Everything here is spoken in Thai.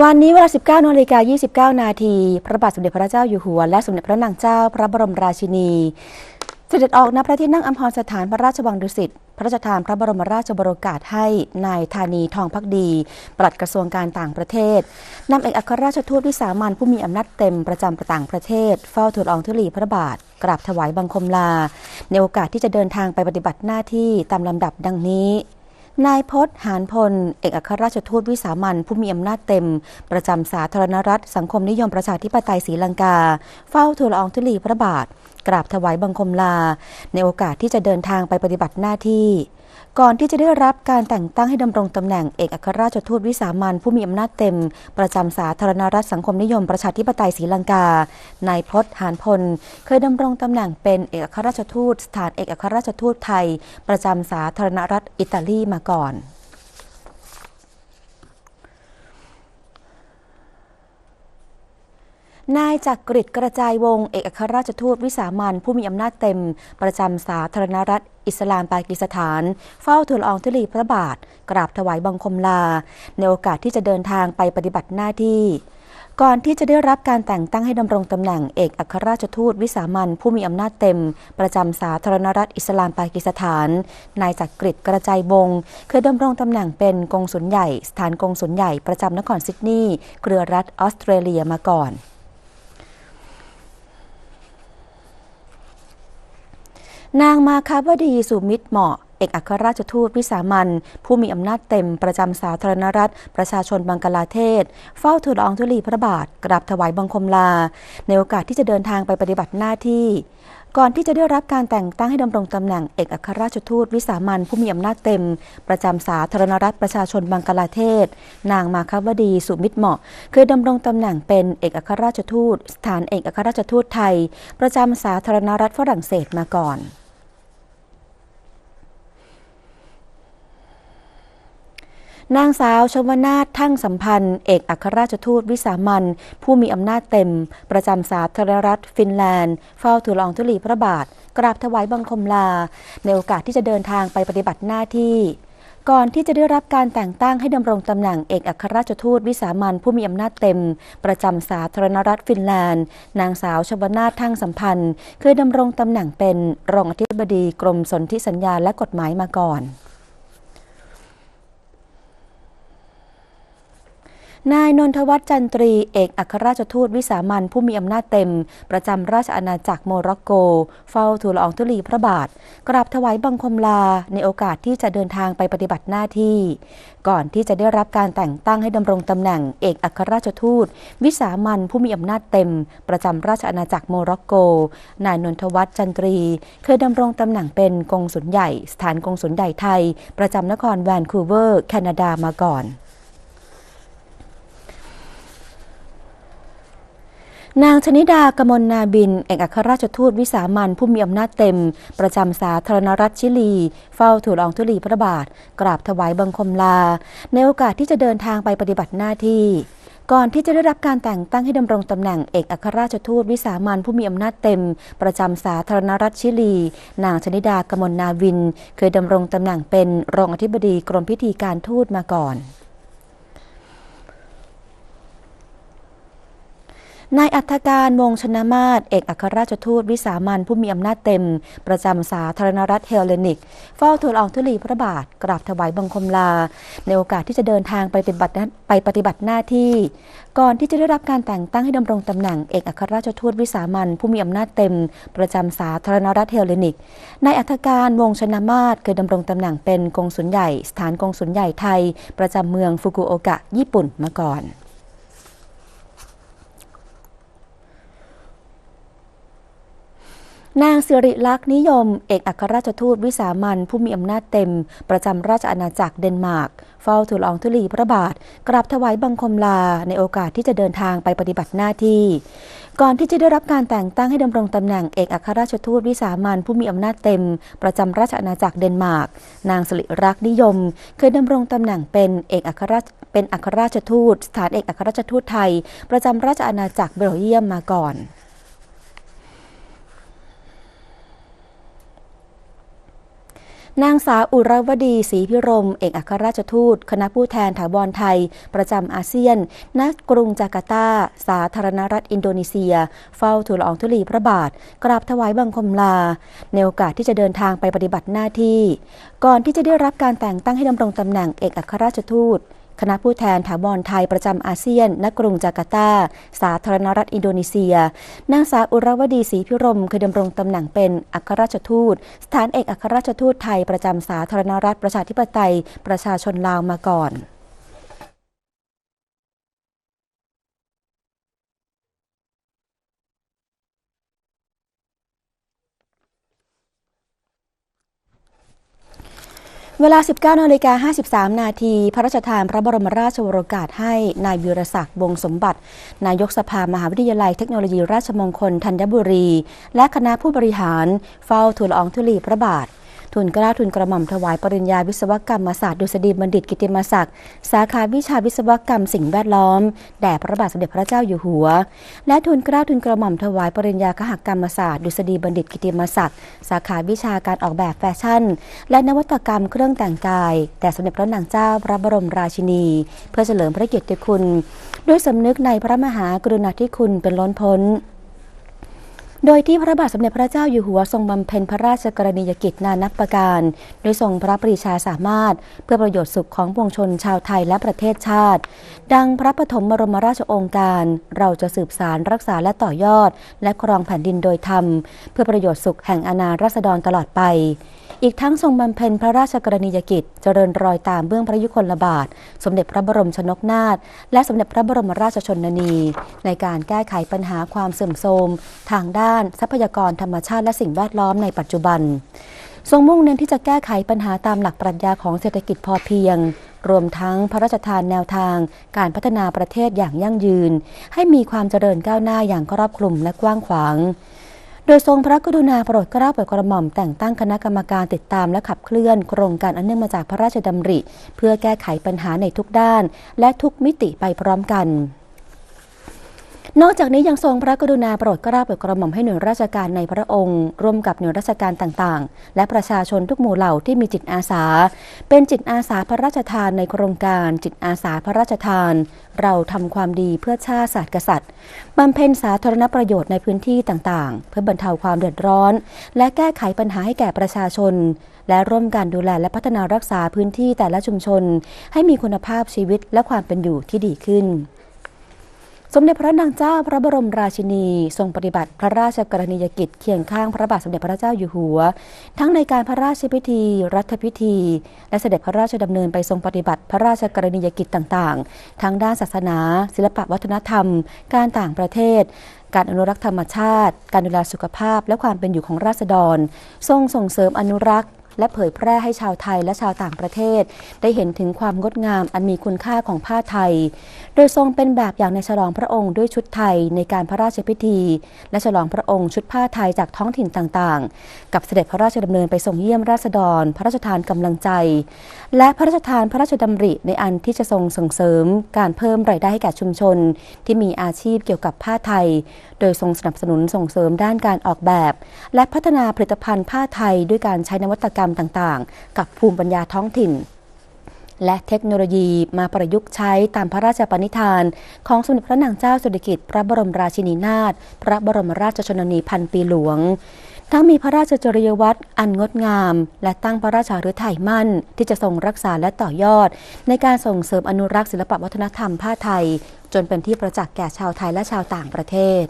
วันนี้เวลา 19นาฬิกา29 นาที พระบาทสมเด็จพระเจ้าอยู่หัว และสมเด็จพระนางเจ้า พระบรมราชินี เสด็จออกณพระที่นั่งอัมพรสถานพระราชวังดุสิต พระราชทานพระบรมราชบรโอกาสให้นายธานีทองพักดี ปลัดกระทรวงการต่างประเทศ นำเอกอัครราชทูตวิสามันผู้มีอำนาจเต็มประจำต่างประเทศ เฝ้าทูลอองธุลีพระบาท กราบถวายบังคมลา ในโอกาสที่จะเดินทางไปปฏิบัติหน้าที่ตามลำดับดังนี้ นายพศหานพล เอกอัครราชทูตวิสามันผู้มีอำนาจเต็ม ประจำสาธารณรัฐ สังคมนิยมประชาธิปไตยศรีลังกา เฝ้าทูลอองธุลีพระบาท กราบถวายบังคมลา ในโอกาสที่จะเดินทางไปปฏิบัติหน้าที่ ก่อนที่จะได้รับการแต่งตั้งให้ดำรงตำแหน่งเอกอัครราชทูตวิสามันผู้มีอำนาจเต็ม ประจำสาธารณรัฐสังคมนิยมประชาธิปไตยศรีลังกา นายพศหานพล เคยดำรงตำแหน่งเป็นเอกอัครราชทูตสถานเอกอัครราชทูตไทย ประจำสาธารณรัฐอิตาลีมาก่อน นายจักริดกระจายวง เอกอัครราชทูตวิสามันผู้มีอำนาจเต็ม ประจำสาธารณรัฐอิสลามปากีสถาน เฝ้าทูลอองธุลีพระบาท กราบถวายบังคมลา ในโอกาสที่จะเดินทางไปปฏิบัติหน้าที่ ก่อนที่จะได้รับการแต่งตั้งให้ดำรงตำแหน่งเอกอัครราชทูตวิสามันผู้มีอำนาจเต็ม ประจำสาธารณรัฐอิสลามปากีสถาน นายจักริดกระจายวงเคยดำรงตำแหน่งเป็นกงสุลใหญ่ สถานกงสุลใหญ่ประจำนครซิดนีย์เครือรัฐออสเตรเลียมาก่อน นางมาคาวดีสุมิตรเหมาะ เอกอัครราชทูตวิสามันผู้มีอำนาจเต็มประจำสาธารณรัฐ ประชาชนบังกลาเทศ เฝ้าทูลอองธุลีพระบาท กราบถวายบังคมลา ในโอกาสที่จะเดินทางไปปฏิบัติหน้าที่ ก่อนที่จะได้รับการแต่งตั้งให้ดำรงตำแหน่งเอกอัครราชทูตวิสามันผู้มีอำนาจเต็ม ประจำสาธารณรัฐประชาชนบังกลาเทศ นางมาคาวดีสุมิตรเหมาะเคยดำรงตำแหน่งเป็นเอกอัครราชทูต สถานเอกอัครราชทูตไทย ประจำสาธารณรัฐฝรั่งเศสมาก่อน นางสาวชวนาถทั้งสัมพันธ์ เอกอัครราชทูตวิสามันผู้มีอำนาจเต็ม ประจำสาธารณรัฐฟินแลนด์ เฝ้าทูลละอองธุลีพระบาท กราบถวายบังคมลา ในโอกาสที่จะเดินทางไปปฏิบัติหน้าที่ ก่อนที่จะได้รับการแต่งตั้งให้ดำรงตำแหน่งเอกอัครราชทูตวิสามันผู้มีอำนาจเต็ม ประจำสาธารณรัฐฟินแลนด์ นางสาวชวนาถทั้งสัมพันธ์ เคยดำรงตำแหน่งเป็นรองอธิบดีกรมสนธิสัญญาและกฎหมายมาก่อน นายนนทวัฒน์จันตรี เอกอัครราชทูตวิสามันผู้มีอำนาจเต็ม ประจำราชอาณาจักรโมร็อกโก เฝ้าทูลอองธุลีพระบาท กราบถวายบังคมลาในโอกาสที่จะเดินทางไปปฏิบัติหน้าที่ ก่อนที่จะได้รับการแต่งตั้งให้ดำรงตำแหน่ง เอกอัครราชทูต วิสามันผู้มีอำนาจเต็ม ประจำราชอาณาจักรโมร็อกโก นายนนทวัฒน์จันตรี เคยดำรงตำแหน่งเป็นกงสุลใหญ่ สถานกงสุลใหญ่ไทย ประจำนครแวนคูเวอร์ แคนาดามาก่อน นางชนิดากมลนาบิน เอกอัครราชทูตวิสามันผู้มีอำนาจเต็ม ประจำสาธารณรัฐชิลี เฝ้าทูลอองธุลีพระบาท กราบถวายบังคมลา ในโอกาสที่จะเดินทางไปปฏิบัติหน้าที่ก่อนที่จะได้รับการแต่งตั้งให้ดำรงตำแหน่งเอกอัครราชทูตวิสามันผู้มีอำนาจเต็ม ประจำสาธารณรัฐชิลี นางชนิดากมลนาวิน เคยดำรงตำแหน่งเป็นรองอธิบดีกรมพิธีการทูตมาก่อน นายอัธการวงชนะมาศเอกอัครราชทูตวิสามันผู้มีอำนาจเต็ม ประจำสาธารณรัฐเฮลเลนิก เฝ้าทูลอองธุลีพระบาท กราบถวายบังคมลา ในโอกาสที่จะเดินทางไปปฏิบัติหน้าไปปฏิบัติหน้าที่ ก่อนที่จะได้รับการแต่งตั้งให้ดำรงตำแหน่งเอกอัครราชทูตวิสามันผู้มีอำนาจเต็ม ประจำสาธารณรัฐเฮลเลนิกนายอัธการวงชนะมาศเคยดำรงตำแหน่งเป็นกงสุลใหญ่ สถานกงสุลใหญ่ไทย ประจำเมืองฟุกุโอกะ ญี่ปุ่นมาก่อน นางสิริลักษณ์นิยม เอกอัครราชทูตวิสามันผู้มีอำนาจเต็ม ประจำราชอาณาจักรเดนมาร์ก เฝ้าทูลองธุลีพระบาท กราบถวายบังคมลาในโอกาสที่จะเดินทางไปปฏิบัติหน้าที่ ก่อนที่จะได้รับการแต่งตั้งให้ดำรงตำแหน่งเอกอัครราชทูตวิสามันผู้มีอำนาจเต็ม ประจำราชอาณาจักรเดนมาร์ก นางสิริรักษ์นิยม เคยดำรงตำแหน่งเป็นเอกอัครราชเป็นอัครราชทูตสถานเอกอัครราชทูตไทย ประจำราชอาณาจักรเบลเยียมมาก่อน นางสาวอุรวดีศรีพิรม เอกอัครราชทูต คณะผู้แทนถาวรไทย ประจำอาเซียน ณ กรุงจาการ์ตา สาธารณรัฐอินโดนีเซีย เฝ้าทูลละอองธุลีพระบาท กราบถวายบังคมลา ในโอกาสที่จะเดินทางไปปฏิบัติหน้าที่ ก่อนที่จะได้รับการแต่งตั้งให้ดำรงตำแหน่งเอกอัครราชทูต คณะผู้แทนถาวรไทยประจำอาเซียน ณ กรุงจาการ์ตา สาธารณรัฐอินโดนีเซีย นางสาวอุรวดีศรีพิรมเคยดำรงตำแหน่งเป็นอัครราชทูต สถานเอกอัครราชทูตไทยประจำสาธารณรัฐประชาธิปไตย ประชาชนลาวมาก่อน เวลา 19นาฬิกา53 นาที พระราชทานพระบรมราชโรกาสให้นายวิรศักดิ์วงสมบัติ นายกสภามหาวิทยาลัยเทคโนโลยีราชมงคลธัญบุรี และคณะผู้บริหารเฝ้าทูลอองธุลีพระบาท ทุนกล้าทุนกระหม่อมถวายปริญญาวิศวกรรมศาสตร์ดุษฎีบัณฑิตกิติมศักดิ์สาขาวิชาวิศวกรรมสิ่งแวดล้อม แด่พระบาทสมเด็จพระเจ้าอยู่หัว และทุนกล้าทุนกระหม่อมถวายปริญญาคหกรรมศาสตร์ดุษฎีบัณฑิตกิติมศักดิ์สาขาวิชาการออกแบบแฟชั่น และนวัตกรรมเครื่องแต่งกาย แต่สมเด็จพระนางเจ้าพระบรมราชินี เพื่อเฉลิมพระเกียรติคุณ ด้วยสำนึกในพระมหากรุณาธิคุณเป็นล้นพ้น โดยที่พระบาทสมเด็จพระเจ้าอยู่หัวทรงบำเพ็ญพระราชกรณียกิจนานับประการ โดยทรงพระปรีชาสามารถ เพื่อประโยชน์สุขของปวงชนชาวไทยและประเทศชาติ ดังพระปฐมบรมราชโองการ เราจะสืบสารรักษาและต่อยอด และครองแผ่นดินโดยธรรม เพื่อประโยชน์สุขแห่งอาณาราษฎรตลอดไป อีกทั้งทรงบำเพ็ญพระราชกรณียกิจ เจริญรอยตามเบื้องพระยุคลบาท สมเด็จพระบรมชนกนาถและสมเด็จพระบรมราชชนนี ในการแก้ไขปัญหาความเสื่อมโทรมทางด้านทรัพยากรธรรมชาติและสิ่งแวดล้อมในปัจจุบัน ทรงมุ่งเน้นที่จะแก้ไขปัญหาตามหลักปรัชญาของเศรษฐกิจพอเพียง รวมทั้งพระราชทานแนวทาง การพัฒนาประเทศอย่างยั่งยืน ให้มีความเจริญก้าวหน้าอย่างครอบคลุมและกว้างขวางโดยทรงพระกรุณาโปรดเกล้าโปรดกระหม่อมแต่งตั้งคณะกรรมการติดตามและขับเคลื่อน โครงการอันเนื่องมาจากพระราชดำริ เพื่อแก้ไขปัญหาในทุกด้าน และทุกมิติไปพร้อมกัน นอกจากนี้ยังทรงพระกรุณาโปรดกล้าโปรดกระหม่อมให้หน่วยราชการในพระองค์ ร่วมกับหน่วยราชการต่างๆ และประชาชนทุกหมู่เหล่าที่มีจิตอาสา เป็นจิตอาสาพระราชทานในโครงการจิตอาสาพระราชทาน เราทำความดีเพื่อชาติศาสตร์กษัตริย์บำเพ็ญสาธารณประโยชน์ในพื้นที่ต่างๆ เพื่อบรรเทาความเดือดร้อน และแก้ไขปัญหาให้แก่ประชาชน และร่วมกันดูแลและพัฒนารักษาพื้นที่แต่ละชุมชน ให้มีคุณภาพชีวิตและความเป็นอยู่ที่ดีขึ้น สมเด็จพระนางเจ้าพระบรมราชินี ทรงปฏิบัติพระราชกรณียกิจเคียงข้างพระบาทสมเด็จพระเจ้าอยู่หัว ทั้งในการพระราชพิธี รัฐพิธี และเสด็จพระราชดำเนินไปทรงปฏิบัติพระราชกรณียกิจต่างๆ ทั้งด้านศาสนา ศิลปวัฒนธรรม การต่างประเทศ การอนุรักษ์ธรรมชาติ การดูแลสุขภาพ และความเป็นอยู่ของราษฎร ทรงส่งเสริมอนุรักษ์ และเผยแพร่ให้ชาวไทยและชาวต่างประเทศ ได้เห็นถึงความงดงามอันมีคุณค่าของผ้าไทย โดยทรงเป็นแบบอย่างในฉลองพระองค์ด้วยชุดไทยในการพระราชพิธี และฉลองพระองค์ชุดผ้าไทยจากท้องถิ่นต่างๆ กับเสด็จพระราชดำเนินไปทรงเยี่ยมราษฎร พระราชทานกำลังใจ และพระราชทานพระราชดำริในอันที่จะทรงส่งเสริม การเพิ่มรายได้ให้แก่ชุมชน ที่มีอาชีพเกี่ยวกับผ้าไทย โดยทรงสนับสนุนส่งเสริมด้านการออกแบบ และพัฒนาผลิตภัณฑ์ผ้าไทยด้วยการใช้นวัตกรรมรรมต่างๆ กับภูมิปัญญาท้องถิ่น และเทคโนโลยีมาประยุกต์ใช้ตามพระราชปณิธาน ของสมเด็จพระนางเจ้าสุริกิติ์พระบรมราชินีนาถพระบรมราชชนนีพันปีหลวงทั้งมีพระราชจริยวัตรอันงดงาม และตั้งพระราชาฤทัยมั่น ที่จะทรงรักษาและต่อยอด ในการส่งเสริมอนุรักษ์ศิลปวัฒนธรรมผ้าไทย จนเป็นที่ประจักษ์แก่ชาวไทยและชาวต่างประเทศ